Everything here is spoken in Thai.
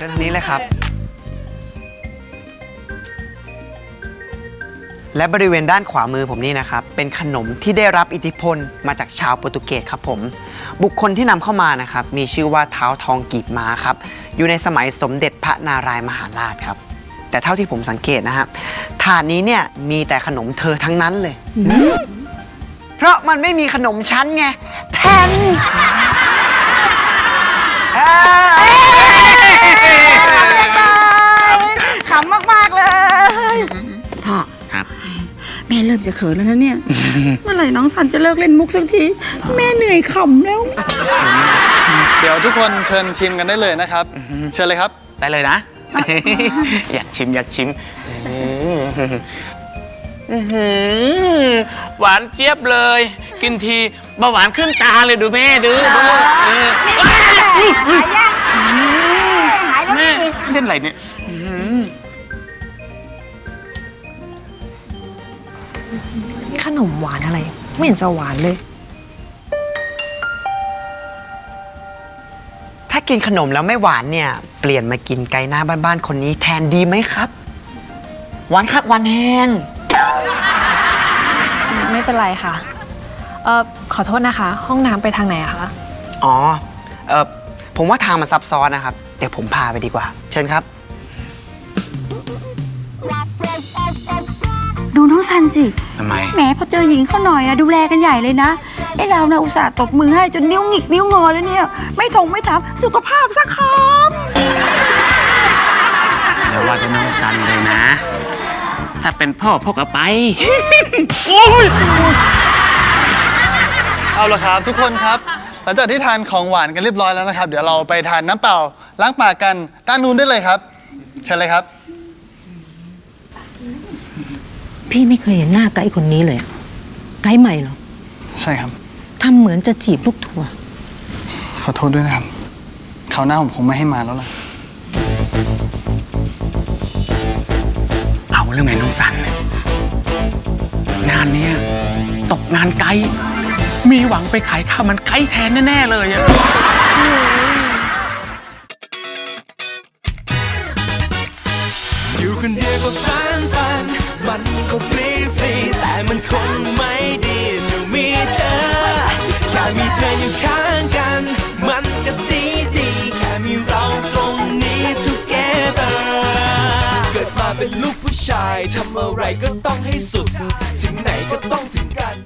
ชิญทางนี้เลยครับ และบริเวณด้านขวามือผมนี่นะครับ เป็นขนมที่ได้รับอิทธิพลมาจากชาวโปรตุเกสครับผม บุคคลที่นำเข้ามานะครับ มีชื่อว่าเท้าทองกีบม้าครับ อยู่ในสมัยสมเด็จพระนารายมหาราชครับ แต่เท่าที่ผมสังเกตนะฮะถาดนี้เนี่ยมีแต่ขนมเธอทั้งนั้นเลย เพราะมันไม่มีขนมชั้นไงแทน แม่เริ่มจะเขินแล้วนะเนี่ย เมื่อไหร่น้องสันจะเลิกเล่นมุกสักที แม่เหนื่อยขำแล้ว เดี๋ยวทุกคนเชิญชิมกันได้เลยนะครับ เชิญเลยครับ ได้เลยนะ อยากชิมอยากชิมอื้อหือหวานเจี๊ยบเลย กินทีเบาหวานขึ้นตาเลยดูแม่ดูดูเออหายยังหายแล้วแม่นี่เล่นอะไรเนี่ย ขนมหวานอะไร ไม่เห็นจะหวานเลย ถ้ากินขนมแล้วไม่หวานเนี่ย เปลี่ยนมากินไก่หน้าบ้านๆคนนี้แทนดีไหมครับ หวานคักหวานแห้งไม่เป็นไรค่ะ เออขอโทษนะคะ ห้องน้ำไปทางไหนอะคะ อ๋อ เออผมว่าทางมันซับซ้อนนะครับ เดี๋ยวผมพาไปดีกว่า เชิญครับ ทันสิทำไม แหมพอเจอหญิงเข้าหน่อยอะดูแลกันใหญ่เลยนะไอเรานะอุตส่าห์ตบมือให้จนนิ้วหงิกนิ้วงอแล้วเนี่ย ไม่ถงไม่ถามสุขภาพสักคเดี๋ยวว่าจะน้องซันเลยนะ ถ้าเป็นพ่อพ่อก็ไป เอาละครับทุกคนครับ หลังจากที่ทานของหวานกันเรียบร้อยแล้วนะครับ เดี๋ยวเราไปทานน้ำเปล่าล้างปากกันด้านนู้นได้เลยครับ เชิญเลยครับ พี่ไม่เคยเห็นหน้าไกด์คนนี้เลยอะไกด์ใหม่เหรอใช่ครับ ทำเหมือนจะจีบลูกทัวร์ขอโทษด้วยนะครับคราวหน้าผมคงไม่ให้มาแล้วล่ะ เอาเรื่องไงน้องสันงานเนี้ยตกงานไกด์มีหวังไปขายข้าวมันไกด์แทนแน่ ๆ เลยอะอยู่คนเดียวก็ฟันฟัน วันก็ฟรีฟรีแต่มันคงไม่ดีจะมีเธอแค่มีเธออยู่ข้างกัน มันก็ดีดีแค่มีเราตรงนี้ together เกิดมาเป็นลูกผู้ชายทำอะไรก็ต้องให้สุด ถึงไหนก็ต้องถึงกัน